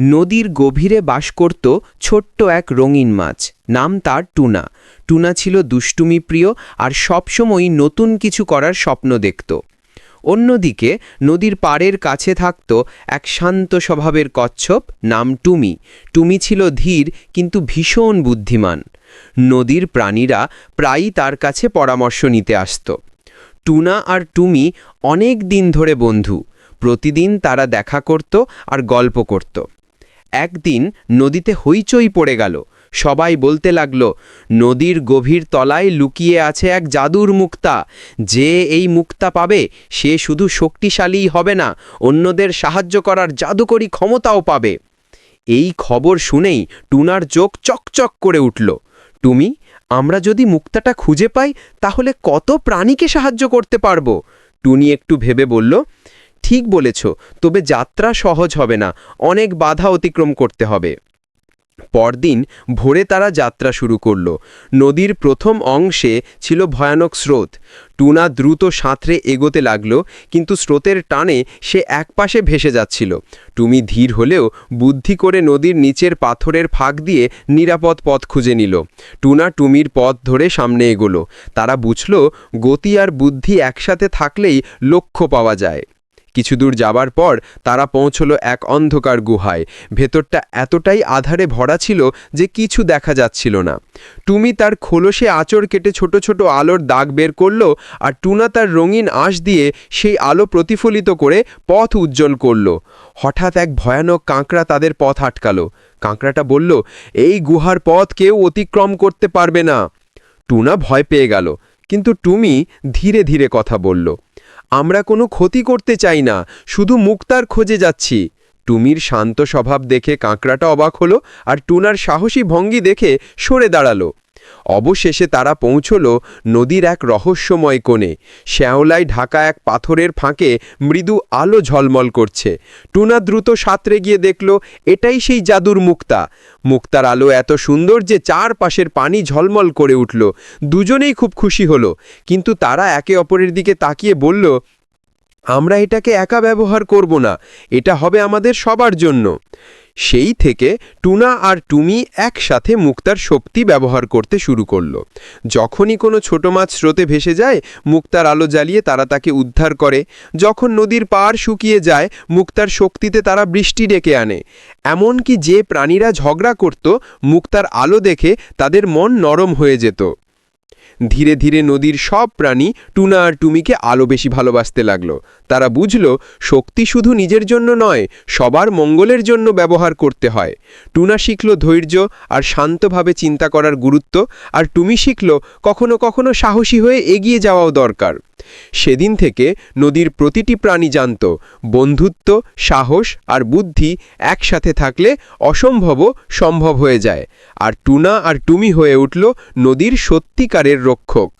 নদীর গভীরে বাস করত ছোট্ট এক রঙিন মাছ। নাম তার টুনা। টুনা ছিল দুষ্টুমি প্রিয় আর সবসময়ই নতুন কিছু করার স্বপ্ন দেখত। অন্যদিকে নদীর পাড়ের কাছে থাকত এক শান্ত স্বভাবের কচ্ছপ নাম টুমি। টুমি ছিল ধীর কিন্তু ভীষণ বুদ্ধিমান। নদীর প্রাণীরা প্রায়ই তার কাছে পরামর্শ নিতে আসত। টুনা আর টুমি অনেক দিন ধরে বন্ধু। প্রতিদিন তারা দেখা করত আর গল্প করত। একদিন নদীতে হইচই পড়ে গেল। সবাই বলতে লাগল, নদীর গভীর তলায় লুকিয়ে আছে এক জাদুর মুক্তা। যে এই মুক্তা পাবে, সে শুধু শক্তিশালীই হবে না, অন্যদের সাহায্য করার জাদুকরী ক্ষমতাও পাবে। এই খবর শুনেই টুনার চোখ চকচক করে উঠল। টুমি আমরা যদি মুক্তাটা খুঁজে পাই, তাহলে কত প্রাণীকে সাহায্য করতে পারব? টুনি একটু ভেবে বলল ঠিক বলেছ, তবে যাত্রা সহজ হবে না, অনেক বাধা অতিক্রম করতে হবে। পরদিন ভোরে তারা যাত্রা শুরু করল। নদীর প্রথম অংশে ছিল ভয়ানক স্রোত। টুনা দ্রুত সাঁতরে এগোতে লাগল, কিন্তু স্রোতের টানে সে একপাশে ভেসে যাচ্ছিল। টুমি ধীর হলেও বুদ্ধি করে নদীর নিচের পাথরের ফাঁক দিয়ে নিরাপদ পথ খুঁজে নিল। টুনা টুমির পথ ধরে সামনে এগোলো। তারা বুঝল, গতি আর বুদ্ধি একসাথে থাকলেই লক্ষ্য পাওয়া যায়। কিছু দূর যাবার পর তারা পৌঁছল এক অন্ধকার গুহায়। ভেতরটা এতটাই আধারে ভরা ছিল যে কিছু দেখা যাচ্ছিল না। টুমি তার খোলসে আঁচড় কেটে ছোট ছোট আলোর দাগ বের করল আর টুনা তার রঙিন আঁশ দিয়ে সেই আলো প্রতিফলিত করে পথ উজ্জ্বল করল। হঠাৎ এক ভয়ানক কাঁকড়া তাদের পথ আটকালো। কাঁকড়াটা বলল, এই গুহার পথ কেউ অতিক্রম করতে পারবে না। টুনা ভয় পেয়ে গেল, কিন্তু টুমি ধীরে ধীরে কথা বলল আমরা কোনো ক্ষতি করতে চাই না, শুধু মুক্তার খোঁজে যাচ্ছি। টুমির শান্ত স্বভাব দেখে কাঁকড়াটা অবাক হলো আর টুনার সাহসী ভঙ্গি দেখে সরে দাঁড়াল। অবশেষে তারা পৌঁছল নদীর এক রহস্যময় কোণে। শ্যাওলায় ঢাকা এক পাথরের ফাঁকে মৃদু আলো ঝলমল করছে। টুনা দ্রুত সাঁতরে গিয়ে দেখল, এটাই সেই জাদুর মুক্তা। মুক্তার আলো এত সুন্দর যে চারপাশের পানি ঝলমল করে উঠল। দুজনেই খুব খুশি হলো, কিন্তু তারা একে অপরের দিকে তাকিয়ে বলল, আমরা এটাকে একা ব্যবহার করব না, এটা হবে আমাদের সবার জন্য। সেই থেকে টুনা আর টুমি একসাথে মুক্তার শক্তি ব্যবহার করতে শুরু করল। যখনই কোনো ছোট মাছ স্রোতে ভেসে যায়, মুক্তার আলো জ্বালিয়ে তারা তাকে উদ্ধার করে। যখন নদীর পাড় শুকিয়ে যায়, মুক্তার শক্তিতে তারা বৃষ্টি ডেকে আনে। এমনকি যে প্রাণীরা ঝগড়া করত, মুক্তার আলো দেখে তাদের মন নরম হয়ে যেত। ধীরে ধীরে নদীর সব প্রাণী টুনা আর টুমিকে আলো বেশি ভালোবাসতে লাগল। তারা বুঝল, শক্তি শুধু নিজের জন্য নয়, সবার মঙ্গলের জন্য ব্যবহার করতে হয়। টুনা শিখল ধৈর্য আর শান্তভাবে চিন্তা করার গুরুত্ব, আর টুমি শিখল কখনো কখনো সাহসী হয়ে এগিয়ে যাওয়াও দরকার। সেদিন থেকে নদীর প্রতিটি প্রাণী জানত, বন্ধুত্ব, সাহস আর বুদ্ধি একসাথে থাকলে অসম্ভবও সম্ভব হয়ে যায়। আর টুনা আর টুমি হয়ে উঠল নদীর সত্যিকারের রক্ষক।